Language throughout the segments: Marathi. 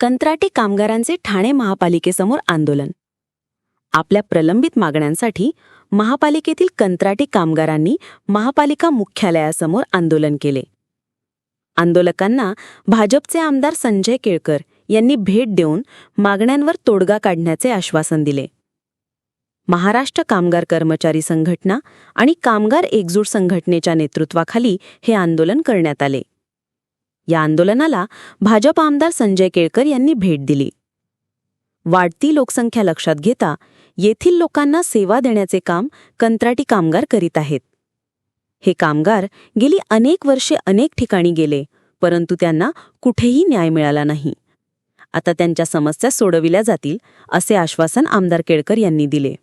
कंत्राटी कामगारांचे ठाणे महापालिकेसमोर आंदोलन. आपल्या प्रलंबित मागण्यांसाठी महापालिकेतील कंत्राटी कामगारांनी महापालिका मुख्यालयासमोर आंदोलन केले. आंदोलकांना भाजपचे आमदार संजय केळकर यांनी भेट देऊन मागण्यांवर तोडगा काढण्याचे आश्वासन दिले. महाराष्ट्र कामगार कर्मचारी संघटना आणि कामगार एकजूट संघटनेच्या नेतृत्वाखाली हे आंदोलन करण्यात आले. या आंदोलनाला भाजप आमदार संजय केळकर यांनी भेट दिली. वाढती लोकसंख्या लक्षात घेता येथील लोकांना सेवा देण्याचे काम कंत्राटी कामगार करीत आहेत. हे कामगार गेली अनेक वर्षे अनेक ठिकाणी गेले परंतु त्यांना कुठेही न्याय मिळाला नाही. आता त्यांच्या समस्या सोडविल्या जातील असे आश्वासन आमदार केळकर यांनी दिले.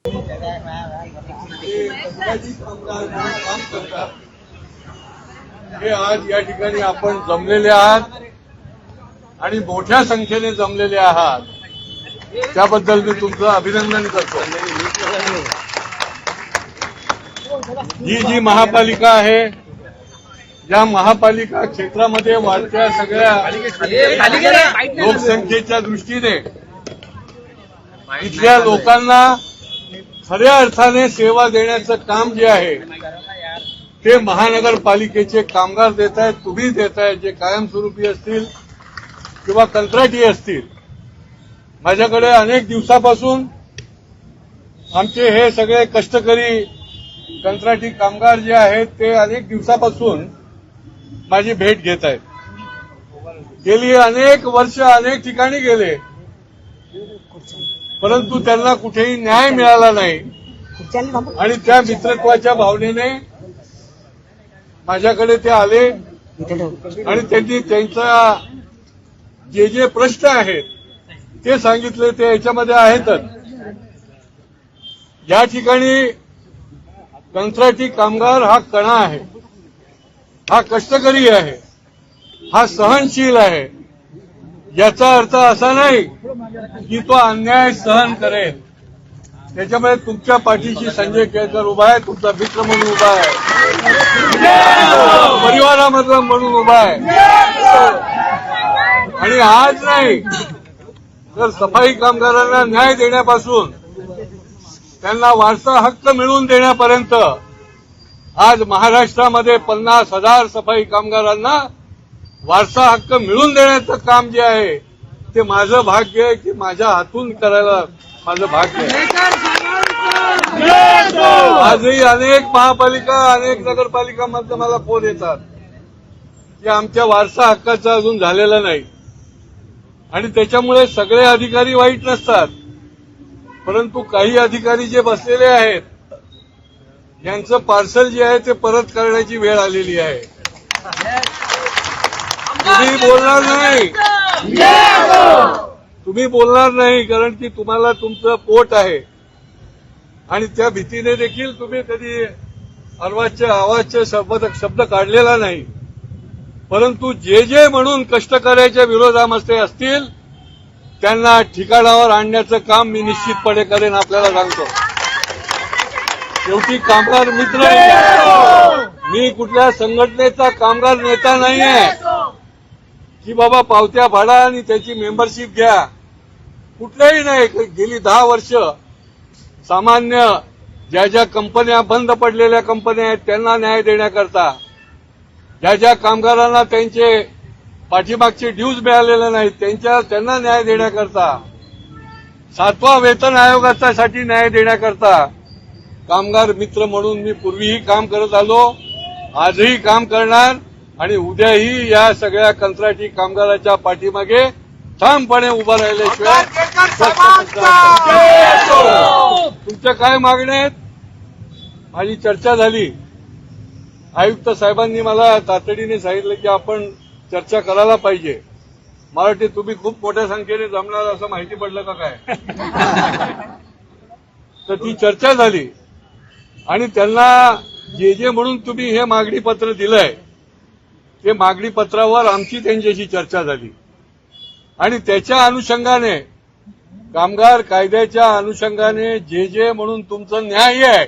हे आज या ठिकाणी आपण जमलेले आहात आणि मोठ्या संख्येने जमलेले आहात. त्याबद्दल मी तुमचं अभिनंदन करतो. ही जी महापालिका आहे या महापालिका क्षेत्रामध्ये वाढत्या सगळ्या लोकसंख्येच्या दृष्टीने इथल्या लोकांना खऱ्या अर्थाने सेवा देण्याचं काम जे आहे ते महानगरपालिकेचे कामगार देत आहेत तुम्ही देत आहेत जे कायमस्वरूपी असतील किंवा कंत्राटी असतील. माझ्याकडे अनेक दिवसापासून आमचे हे सगळे कष्टकरी कंत्राटी कामगार जे आहेत ते अनेक दिवसापासून माझी भेट घेत आहेत. गेली अनेक वर्ष अनेक ठिकाणी गेले. परंतु त्यांना कुठेही न्याय मिळाला नाही. आणि त्या मित्रत्वाच्या भावनेने माझ्याकडे ते आले आणि त्यांनी त्यांचा जे जे प्रश्न आहेत ते सांगितले ते याच्यामध्ये आहेतच. या ठिकाणी कंत्राटी कामगार हा कणा आहे. हा कष्टकरी आहे. हा सहनशील आहे. याचा अर्थ असा नाही की तो अन्याय सहन करेल. त्याच्यामुळे तुमच्या पाठीशी संजय केळकर उभा आहे तुमचा मित्र म्हणून उभा आहे. परिवारामधला म्हणून उभा आहे. आणि आज नाही तर सफाई कामगारांना न्याय देण्यापासून त्यांना वारसा हक्क मिळवून देण्यापर्यंत आज महाराष्ट्रामध्ये पन्नास हजार सफाई कामगारांना वारसा हक्क मिळवून देण्याचं काम जे आहे ते माझं भाग्य आहे की माझ्या हातून करायला माझं भाग्य आहे. आजही अनेक महापालिका अनेक नगरपालिकांमधनं मला फोन येतात. की आमच्या वारसा हक्काचं अजून झालेलं नाही. आणि त्याच्यामुळे सगळे अधिकारी वाईट नसतात. परंतु काही अधिकारी जे बसलेले आहेत यांचं पार्सल जे आहे ते परत करण्याची वेळ आलेली आहे. तुम्ही बोलणार नाही. तुम्ही बोलणार नाही कारण की तुम्हाला तुमचं पोट आहे. आणि त्या भीतीने देखील तुम्ही कधी अर्वाच्य आवाजचे शब्द शब्द काढलेला नाही. परंतु जे जे म्हणून कष्टकऱ्याच्या विरोधामध्ये असतील त्यांना ठिकाणावर आणण्याचं काम मी निश्चितपणे करेन आपल्याला सांगतो. शेवटी कामगार मित्र. आहे. मी कुठल्या संघटनेचा कामगार नेता नाहीये. की बाबा पावत्या फाडा आणि त्याची मेंबरशिप घ्या. कुठल्याही नाही गेली दहा वर्ष. सामान्य ज्या ज्या कंपन्या बंद पडलेल्या कंपन्या आहेत त्यांना न्याय देण्याकरता. ज्या ज्या कामगारांना त्यांचे पाठीमागचे ड्यूज मिळालेले नाहीत त्यांच्या त्यांना न्याय देण्याकरता. सातवा वेतन आयोगासाठी न्याय देण्याकरता. कामगार मित्र म्हणून मी पूर्वीही काम करत आलो आजही काम करणार. आणि उद्याही या सगळ्या कंत्राटी कामगाराच्या पाठीमागे ठामपणे उभं राहिल्याशिवाय तुमच्या काय मागण्या आहेत? माझी चर्चा झाली. आयुक्त साहेबांनी मला तातडीने सांगितलं की आपण चर्चा करायला पाहिजे. मला वाटते तुम्ही खूप मोठ्या संख्येने जमणार असं माहिती पडलं का काय? तर ती चर्चा झाली. आणि त्यांना जे जे म्हणून तुम्ही हे मागणी पत्र दिलंय ते मागणी पत्रावर आमची त्यांच्याशी चर्चा झाली. आणि त्याच्या अनुषंगाने कामगार कायद्याच्या अनुषंगाने जे जे म्हणून तुमचं न्याय आहे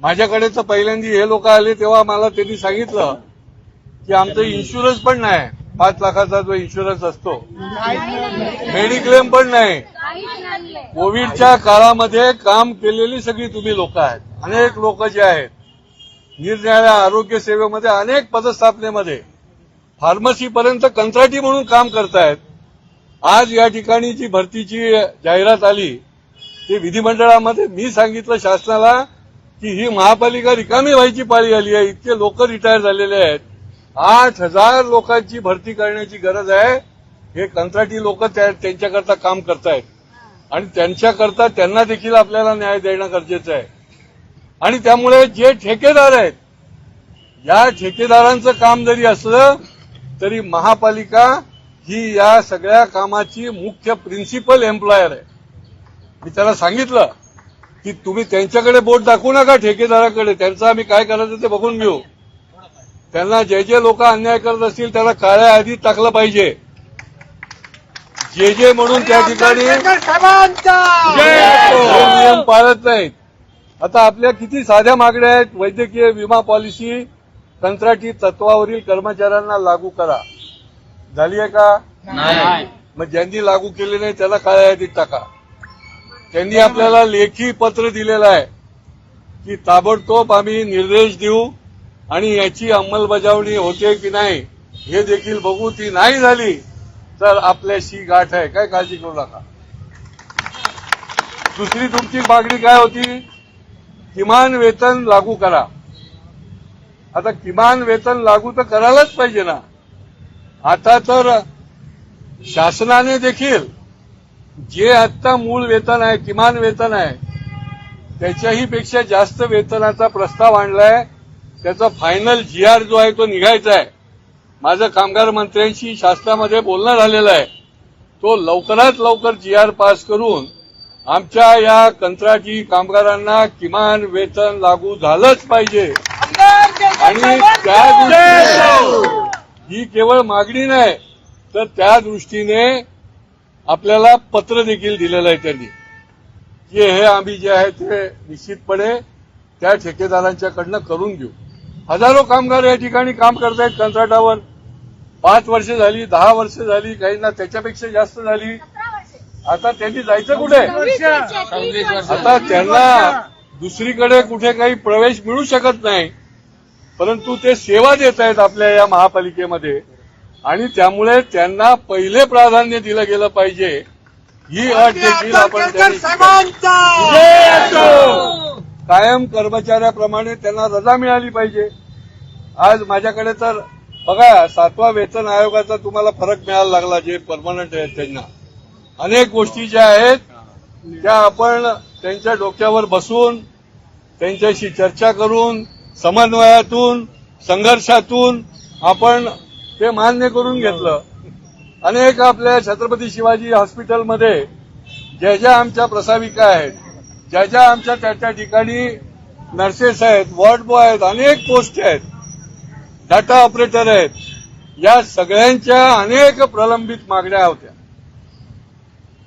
माझ्याकडे तर पहिल्यांदा हे लोक आले तेव्हा मला त्यांनी सांगितलं की आमचं इन्शुरन्स पण नाही. पाच लाखाचा जो इन्शुरन्स असतो मेडिक्लेम पण नाही. कोविडच्या काळामध्ये काम केलेली सगळी तुम्ही लोक आहेत. अनेक लोक जे आहेत निरनिराळ्या आरोग्य सेवेमध्ये अनेक पदस्थापनेमध्ये फार्मसीपर्यंत कंत्राटी म्हणून काम करतायत. आज या ठिकाणी जी भरतीची जाहिरात आली ते विधिमंडळामध्ये मी सांगितलं शासनाला की ही महापालिका रिकामी व्हायची पाळी आली आहे इतके लोक रिटायर झालेले आहेत. आठ हजार लोकांची भरती करण्याची गरज आहे. हे कंत्राटी लोक त्यांच्याकरता काम करतायत. आणि त्यांच्याकरता त्यांना देखील आपल्याला न्याय देणं गरजेचं आहे. आणि त्यामुळे जे ठेकेदार आहेत या ठेकेदारांचं काम जरी असलं तरी महापालिका ही या सगळ्या कामाची मुख्य प्रिन्सिपल एम्प्लॉयर आहे मी त्याला सांगितलं की तुम्ही त्यांच्याकडे बोट दाखवू नका ठेकेदाराकडे त्यांचं आम्ही काय करायचं ते बघून घेऊ त्यांना जे जे लोक अन्याय करत असतील त्याला काळ्या आधी टाकलं पाहिजे जे जे म्हणून त्या ठिकाणी नियम पाळत नाहीत आता आपल्या किती साध्या मागण्या आहेत? वैद्यकीय विमा पॉलिसी कंत्राटी तत्वावरील कर्मचाऱ्यांना लागू करा. झाली आहे का? नाही. मग ज्यांनी लागू केले नाही त्याला काय यादीत टाका. त्यांनी आपल्याला लेखी पत्र दिलेलं आहे की ताबडतोब आम्ही निर्देश देऊ आणि याची अंमलबजावणी होते की नाही हे देखील बघू. ती नाही झाली तर आपल्याशी गाठ आहे. काय काळजी करू नका. दुसरी तुमची मागणी काय होती? किमान वेतन लागू करा. आता किमान वेतन लागू तर करायलाच पाहिजे ना. आता तर शासनाने देखील जे आत्ता मूळ वेतन आहे किमान वेतन आहे त्याच्याही पेक्षा जास्त वेतनाचा प्रस्ताव आणलाय. त्याचा फायनल जी आर जो आहे तो निघायचा आहे. माझं कामगार मंत्र्यांशी शासनामध्ये बोलणं झालेलं आहे. तो लवकरात लवकर जी आर पास करून आमच्या या कंत्राटी कामगारांना किमान वेतन लागू झालंच पाहिजे. आणि त्या दृष्टीने ही केवळ मागणी नाही तर त्या दृष्टीने आपल्याला पत्र देखील दिलेलं आहे त्यांनी. की हे आम्ही जे आहे ते निश्चितपणे त्या ठेकेदारांच्याकडनं करून घेऊ. हजारो कामगार या ठिकाणी काम करतायत कंत्राटावर. पाच वर्ष झाली दहा वर्ष झाली काहींना त्याच्यापेक्षा जास्त झाली. आता त्यांनी जायचं कुठे? आता त्यांना दुसरीकडे कुठे काही प्रवेश मिळू शकत नाही. परंतु ते सेवा देत आहेत आपल्या या महापालिकेमध्ये. आणि त्यामुळे त्यांना पहिले प्राधान्य दिलं गेलं पाहिजे. ही अट देखील आपण कायम कर्मचाऱ्याप्रमाणे त्यांना रजा मिळाली पाहिजे. आज माझ्याकडे तर बघा सातवा वेतन आयोगाचा तुम्हाला फरक मिळायला लागला जे परमनंट आहेत त्यांना. अनेक गोष्टी ज्या आहेत त्या आपण त्यांच्या डोक्यावर बसून त्यांच्याशी चर्चा करून समन्वयातून संघर्षातून आपण ते मान्य करून घेतलं. अनेक आपल्या छत्रपती शिवाजी हॉस्पिटलमध्ये ज्या ज्या आमच्या प्रसाविका आहेत ज्या ज्या आमच्या त्या त्या ठिकाणी नर्सेस आहेत वॉर्ड बॉय आहेत अनेक पोस्ट आहेत डाटा ऑपरेटर आहेत या सगळ्यांच्या अनेक प्रलंबित मागण्या होत्या.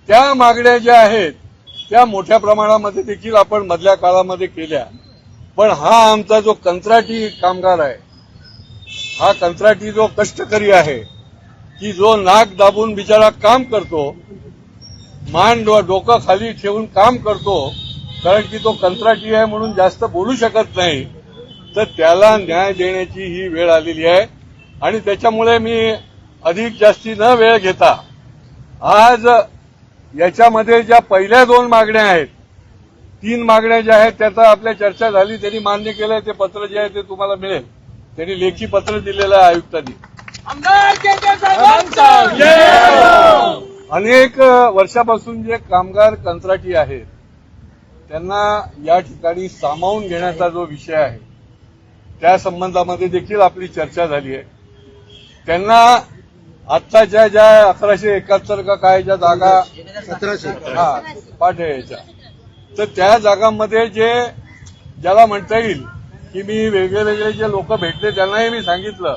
त्या मागण्या ज्या आहेत त्या मोठ्या प्रमाणामध्ये देखील आपण मधल्या काळामध्ये केल्या. पण हा आमचा जो कंत्राटी कामगार आहे हा कंत्राटी जो कष्टकरी आहे की जो नाक दाबून बिचारा काम करतो मान डोकं खाली ठेवून काम करतो कारण की तो कंत्राटी आहे म्हणून जास्त बोलू शकत नाही तर त्याला न्याय देण्याची ही वेळ आलेली आहे. आणि त्याच्यामुळे मी अधिक जास्ती न वेळ घेता आज याच्यामध्ये ज्या पहिल्या दोन मागण्या आहेत तीन मागण्या ज्या आहेत त्याचा आपल्या चर्चा झाली त्यांनी मान्य केलंय ते पत्र जे आहे ते तुम्हाला मिळेल. त्यांनी लेखी पत्र दिलेलं आहे आयुक्तांनी. अनेक वर्षापासून जे कामगार कंत्राटी आहेत त्यांना या ठिकाणी सामावून घेण्याचा जो विषय आहे त्या संबंधामध्ये देखील आपली चर्चा झाली आहे. त्यांना आत्ताच्या ज्या अकराशे एकाहत्तर का काय ज्या जागा सतराशे. हा याच्या तर त्या जागांमध्ये जे ज्याला म्हणता येईल की मी वेगळे वेगळे जे लोक भेटले त्यांनाही मी सांगितलं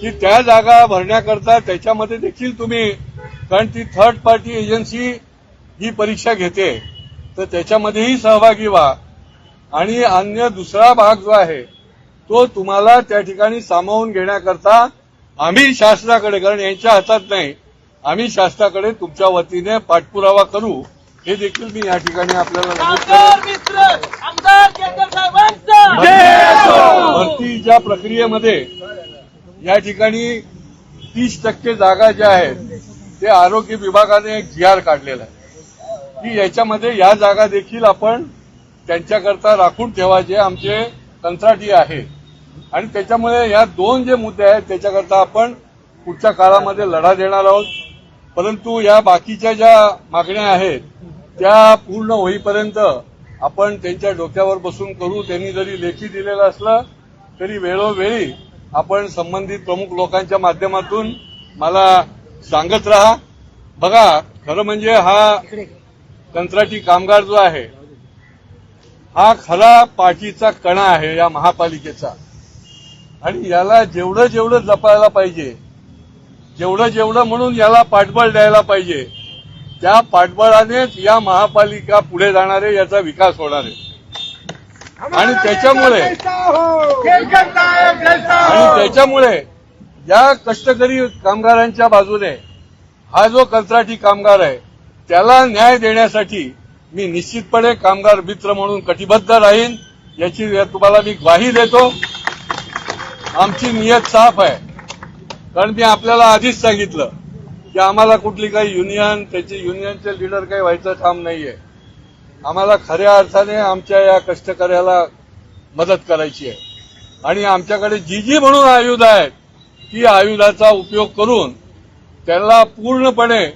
की त्या जागा भरण्याकरता त्याच्यामध्ये देखील तुम्ही कारण ती थर्ड पार्टी एजन्सी ही परीक्षा घेते. तर त्याच्यामध्येही सहभागी व्हा. आणि अन्य दुसरा भाग जो आहे तो तुम्हाला त्या ठिकाणी सामावून घेण्याकरता आम्ही शासनाकडे कारण यांच्या हातात नाही आम्ही शासनाकडे तुमच्या वतीने पाठपुरावा करू. हे देखील मी या ठिकाणी आपल्याला भरतीच्या प्रक्रियेमध्ये या ठिकाणी तीस टक्के जागा ज्या आहेत ते आरोग्य विभागाने एक जी आर काढलेला आहे. की याच्यामध्ये या जागा देखील आपण त्यांच्याकरता राखून ठेवायचे आमचे कंत्राटी आहे आणि त्याच्यामुळे या दोन जे मुद्दे आहेत त्याच्याकरता आपण पुढच्या काळामध्ये लढा देणार आहोत. परंतु या बाकीच्या ज्या मागण्या आहेत त्या पूर्ण होईपर्यंत आपण त्यांच्या डोक्यावर बसून करू. त्यांनी जरी लेखी दिलेलं असलं तरी वेळोवेळी आपण संबंधित प्रमुख लोकांच्या माध्यमातून मला सांगत राहा. बघा खरं म्हणजे हा कंत्राटी कामगार जो आहे हा खरा पाठीचा कणा आहे या महापालिकेचा. आणि याला जेवढं जेवढं जपायला पाहिजे जेवढं जेवढं म्हणून याला पाठबळ द्यायला पाहिजे त्या पाठबळानेच या महापालिका पुढे जाणार आहे याचा विकास होणार आहे. आणि त्याच्यामुळे आणि त्याच्यामुळे या कष्टकरी कामगारांच्या बाजूने हा जो कंत्राटी कामगार आहे त्याला न्याय देण्यासाठी मी निश्चितपणे कामगार मित्र म्हणून कटिबद्ध राहीन याची तुम्हाला मी ग्वाही देतो. आमची नियत साफ आहे. कारण मी आपल्याला आधीच सांगितलं की आम्हाला कुठली काही युनियन त्याची युनियनचे लीडर काही व्हायचं काम नाहीये. आम्हाला खऱ्या अर्थाने आमच्या या कष्टकऱ्याला मदत करायची आहे. आणि आमच्याकडे जी जी म्हणून आयुध आहेत ती आयुधाचा उपयोग करून त्याला पूर्णपणे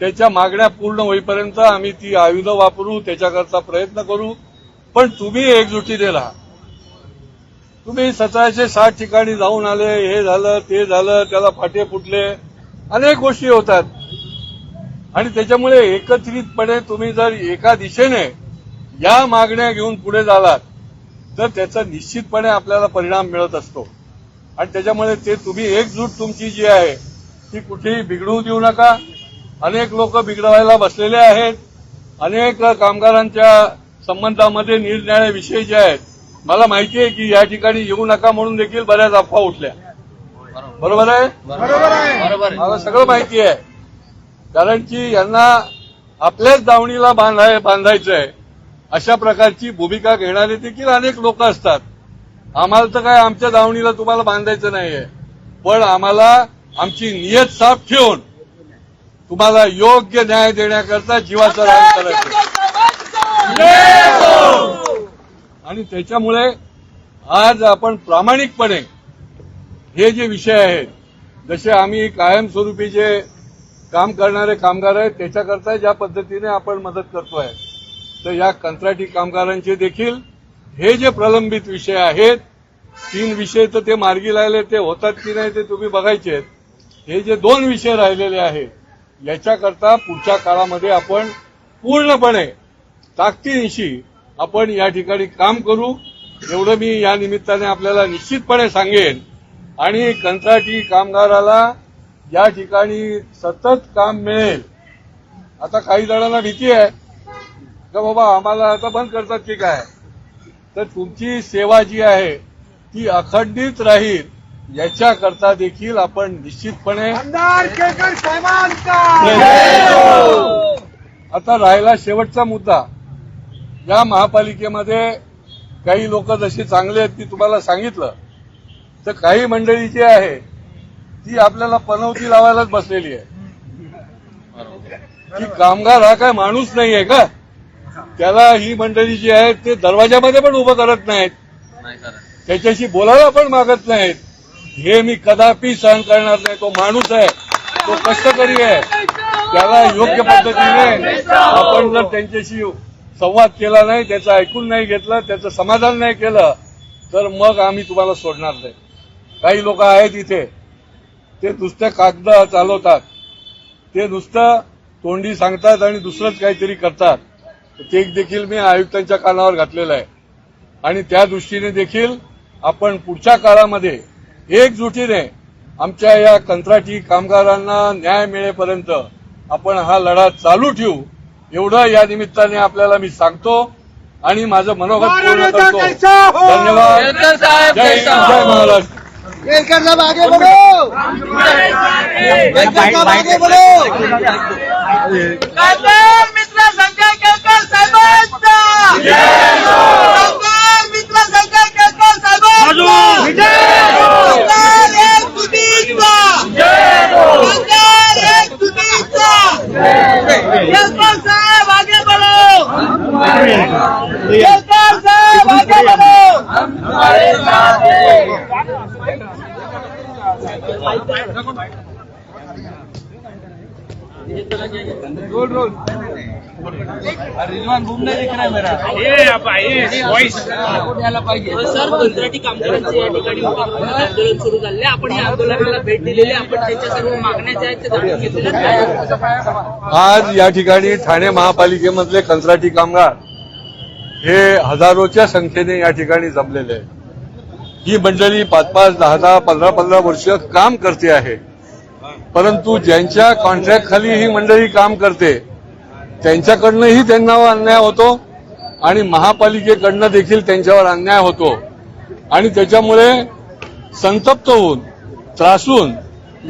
त्याच्या मागण्या पूर्ण होईपर्यंत आम्ही ती आयुधं वापरू त्याच्याकरता प्रयत्न करू. पण तुम्ही एकजुटीने राहा. तुम्ही सतराशे साठ ठिकाणी जाऊन आले हे झालं ते झालं त्याला फाटे फुटले. अनेक गोष्टी होतात. आणि त्याच्यामुळे एकत्रितपणे तुम्ही जर एका दिशेने या मागण्या घेऊन पुढे झालात तर त्याचा निश्चितपणे आपल्याला परिणाम मिळत असतो. आणि त्याच्यामुळे ते तुम्ही एकजूट तुमची जी आहे ती कुठेही बिघडवू देऊ नका. अनेक लोक बिघडवायला बसलेले आहेत. अनेक कामगारांच्या संबंधामध्ये निर्णयाविषयी विषय जे आहेत मला माहिती आहे की या ठिकाणी येऊ नका म्हणून देखील बऱ्याच अफवा उठल्या. बरोबर आहे? बरोबर मला सगळं माहिती आहे. कारण की यांना आपल्याच दावणीला बांधाय बांधायचं आहे अशा प्रकारची भूमिका घेणारे देखील अनेक लोक असतात. आम्हाला तर काय आमच्या दावणीला तुम्हाला बांधायचं नाहीये. पण आम्हाला आमची नियत साफ ठेवून तुम्हाला योग्य न्याय देण्याकरता जीवाचं रान करायचं. आणि त्याच्यामुळे आज आपण प्रामाणिकपणे हे जे विषय आहेत जसे आम्ही कायमस्वरूपी जे काम करणारे कामगार आहेत त्याच्याकरता ज्या पद्धतीने आपण मदत करतोय तर या कंत्राटी कामगारांचे देखील हे जे प्रलंबित विषय आहेत तीन विषय तर ते मार्गी लागले ते होतात की नाही ते तुम्ही बघायचे आहेत. हे जे दोन विषय राहिलेले आहेत याच्याकरता पुढच्या काळामध्ये आपण पूर्णपणे ताकदीनिशी आपण या ठिकाणी काम करू एवढं मी या निमित्ताने आपल्याला निश्चितपणे सांगेन. आणि कंत्राटी कामगाराला या ठिकाणी सतत काम मिळेल. आता काही जणांना भीती आहे का बाबा आम्हाला आता बंद करतात की काय? तर तुमची सेवा जी आहे ती अखंडित राहील. याच्याकरता देखील आपण निश्चितपणे साहेबांचा! आता राहिला शेवटचा मुद्दा. या महापालिकेमध्ये काही लोक जशी चांगले आहेत ती तुम्हाला सांगितलं तर काही मंडळी जी आहे ती आपल्याला पनवती लावायलाच बसलेली आहे. की कामगार हा काय माणूस नाही आहे का? त्याला ही मंडळी जी आहे ते दरवाजामध्ये पण उभं करत नाहीत. त्याच्याशी बोलायला पण मागत नाहीत. हे मी कदापि सहन करणार नाही. तो माणूस आहे. तो कष्टकरी आहे. त्याला योग्य पद्धतीने आपण जर त्यांच्याशी संवाद केला नाही त्याचं ऐकून नाही घेतलं त्याचं समाधान नाही केलं तर मग आम्ही तुम्हाला सोडणार नाही. काही लोक आहेत इथे ते नुसतं कागद चालवतात. ते नुसतं तोंडी सांगतात आणि दुसरंच काहीतरी करतात. ते देखील मी आयुक्तांच्या कानावर घातलेलं आहे. आणि त्या दृष्टीने देखील आपण पुढच्या काळामध्ये एकजुटीने आमच्या या कंत्राटी कामगारांना न्याय मिळेपर्यंत आपण हा लढा चालू ठेवू. एवढं या निमित्ताने आपल्याला मी सांगतो आणि माझं मनोगत पूर्ण करतो. धन्यवाद. केळकर साहेब जय हिंद, जय महाराष्ट्र. केलकर साहब आगे बढ़ो केलकर साहब आगे बढ़ो कामगार मित्र संजय केळकर साहेबांचा! कामगार मित्र संजय केळकर साहेबांचा! साहब केळकर साहेब आगे बढ़ो सर कंत्राटी कामगारांचे या ठिकाणी आंदोलन सुरू झाले. आपण या आंदोलनाला भेट दिलेली आहे. आपण त्यांच्या सर्व मागण्या ज्या आहेत जाणून घेतलेल्या. आज या ठिकाणी ठाणे महापालिकेमधले कंत्राटी कामगार हे हजारोच्या संख्येने या ठिकाणी जमलेले आहेत. ही मंडळी पाच पाच दहा दहा पंधरा पंधरा वर्ष काम करते आहे. परंतु ज्यांच्या कॉन्ट्रॅक्ट खाली ही मंडळी काम करते त्यांच्याकडनंही त्यांना अन्याय होतो आणि महापालिकेकडनं देखील त्यांच्यावर अन्याय होतो. आणि त्याच्यामुळे संतप्त होऊन त्रासून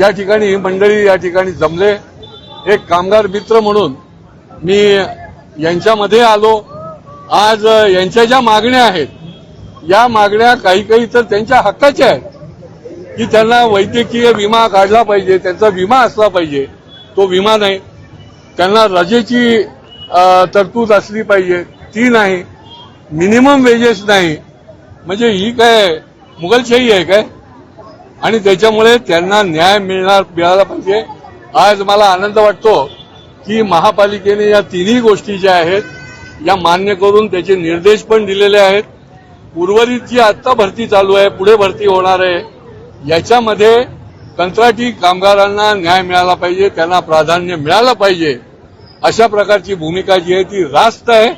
या ठिकाणी ही मंडळी या ठिकाणी जमले. एक कामगार मित्र म्हणून मी यांच्यामध्ये आलो. आज यांच्या ज्या मागण्या आहेत या मागण्या काही काही तर त्यांच्या हक्काच्या आहेत. की त्यांना वैद्यकीय विमा काढला पाहिजे त्यांचा विमा असला पाहिजे. तो विमा नाही. त्यांना रजेची तरतूद असली पाहिजे. ती नाही. मिनिमम वेजेस नाही. म्हणजे ही काय मुघलशाही आहे काय? आणि त्याच्यामुळे त्यांना न्याय मिळणार मिळाला पाहिजे. आज मला आनंद वाटतो की महापालिकेने या तिन्ही गोष्टी ज्या आहेत या मान्य करून त्याचे निर्देश पण दिलेले आहेत. उर्वरित जी आत्ता भरती चालू आहे पुढे भरती होणार आहे याच्यामध्ये कंत्राटी कामगारांना न्याय मिळाला पाहिजे त्यांना प्राधान्य मिळालं पाहिजे. अशा प्रकारची भूमिका जी आहे ती रास्त आहे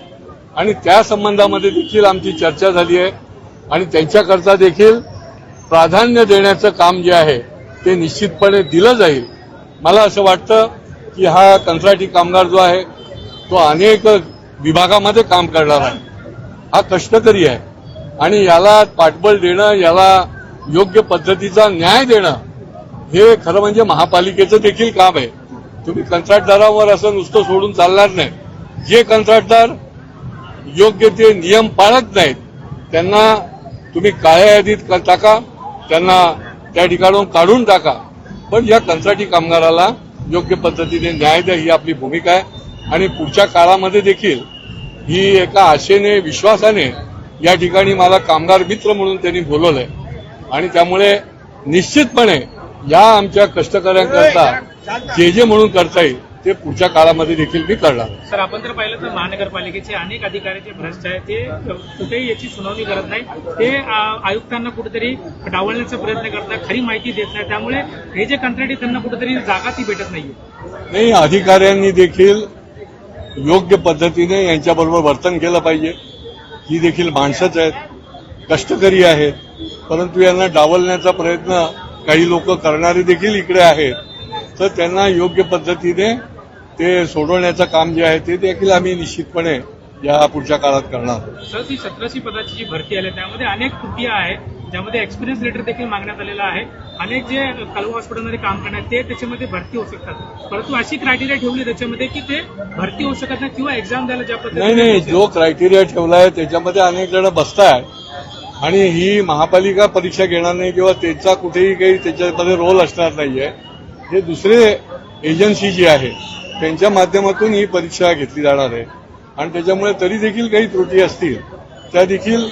आणि त्या संबंधामध्ये देखील आमची चर्चा झाली आहे. आणि त्यांच्याकरता देखील प्राधान्य देण्याचं काम जे आहे ते निश्चितपणे दिलं जाईल. मला असं वाटतं की हा कंत्राटी कामगार जो आहे तो अनेक विभागामध्ये काम करणार आहे. हा कष्टकरी आहे. आणि याला पाठबळ देणं याला योग्य पद्धतीचा न्याय देणं हे खरं म्हणजे महापालिकेचं देखील काम आहे. तुम्ही कंत्राटदारावर असं नुसतं सोडून चालणार नाही. जे कंत्राटदार योग्य ते नियम पाळत नाहीत त्यांना तुम्ही काळ्या यादीत टाका त्यांना त्या ठिकाणून काढून टाका. पण या कंत्राटी कामगाराला योग्य पद्धतीने न्याय द्या ही आपली भूमिका आहे. आणि पुढच्या काळामध्ये देखील ही एका आशेने विश्वासाने या ठिकाणी मला कामगार मित्र म्हणून त्यांनी बोलवलंय. आणि त्यामुळे निश्चितपणे या आमच्या कष्टकऱ्यांकरता जे जे म्हणून करता येईल ते पुढच्या काळामध्ये देखील मी करणार. सर आपण जर पाहिलं तर महानगरपालिकेचे अनेक अधिकारी जे भ्रष्ट आहेत. ते कुठेही याची सुनावणी करत नाही ते आयुक्तांना कुठेतरी डावलण्याचा प्रयत्न करतात खरी माहिती देत नाही त्यामुळे हे जे कंत्राटी त्यांना कुठेतरी जागा ती भेटत नाहीये. नाही अधिकाऱ्यांनी देखील योग्य पद्धतीने यांच्याबरोबर वर्तन केलं पाहिजे. ही देखील माणसंच आहेत कष्टकरी आहेत. परंतु यांना डावलण्याचा प्रयत्न काही लोक करणारे देखील इकडे आहेत. तर त्यांना योग्य पद्धतीने ते सोडवण्याचं काम जे आहे ते देखील आम्ही निश्चितपणे या पुढच्या काळात करणार आहोत. सर ती सतराशे पदाची जी भरती आली त्यामध्ये अनेक त्रुटी आहेत. ज्यामध्ये एक्सपिरियन्स लेटर देखील मागण्यात आलेला आहे. अनेक जे कलवा हॉस्पिटलमध्ये काम करणार ते त्याच्यामध्ये भरती होऊ शकतात. परंतु अशी क्रायटेरिया ठेवली त्याच्यामध्ये की ते भरती होऊ शकत नाही किंवा एक्झाम द्यायला ज्या नाही नाही जो क्रायटेरिया ठेवलाय त्याच्यामध्ये अनेक जण बसतायत. आणि ही महापालिका परीक्षा घेणार नाही किंवा त्याचा कुठेही काही त्याच्यामध्ये रोल असणार नाहीये. हे दुसरे एजन्सी जी आहे त्यांच्या माध्यमातून ही परीक्षा घेतली जाणार आहे. आणि त्याच्यामुळे तरी देखील काही त्रुटी असतील त्या देखील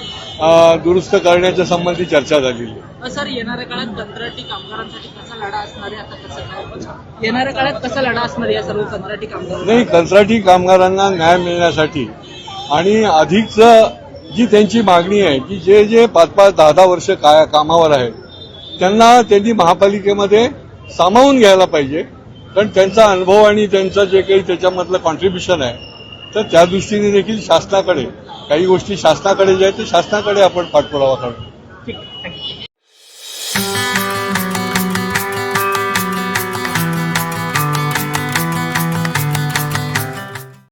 दुरुस्त करण्याच्या संबंधी चर्चा झालेली आहे. सर येणाऱ्या काळात कंत्राटी कामगारांसाठी कसा लढा असणार आहे? येणाऱ्या काळात कसा लढा असणार आहे या सर्व कंत्राटी कामगारांना नाही कंत्राटी कामगारांना न्याय मिळण्यासाठी आणि अधिकच जी त्यांची मागणी आहे की जे जे पाच पाच दहा दहा वर्ष काय कामावर आहेत त्यांना त्यांनी महापालिकेमध्ये सामावून घ्यायला पाहिजे. कारण त्यांचा अनुभव आणि त्यांचं जे काही त्याच्यामधलं कॉन्ट्रीब्युशन आहे तर त्या दृष्टीने देखील शासनाकडे काही गोष्टी शासनाकडे ज्या आहेत ते शासनाकडे आपण पाठपुरावा करतो.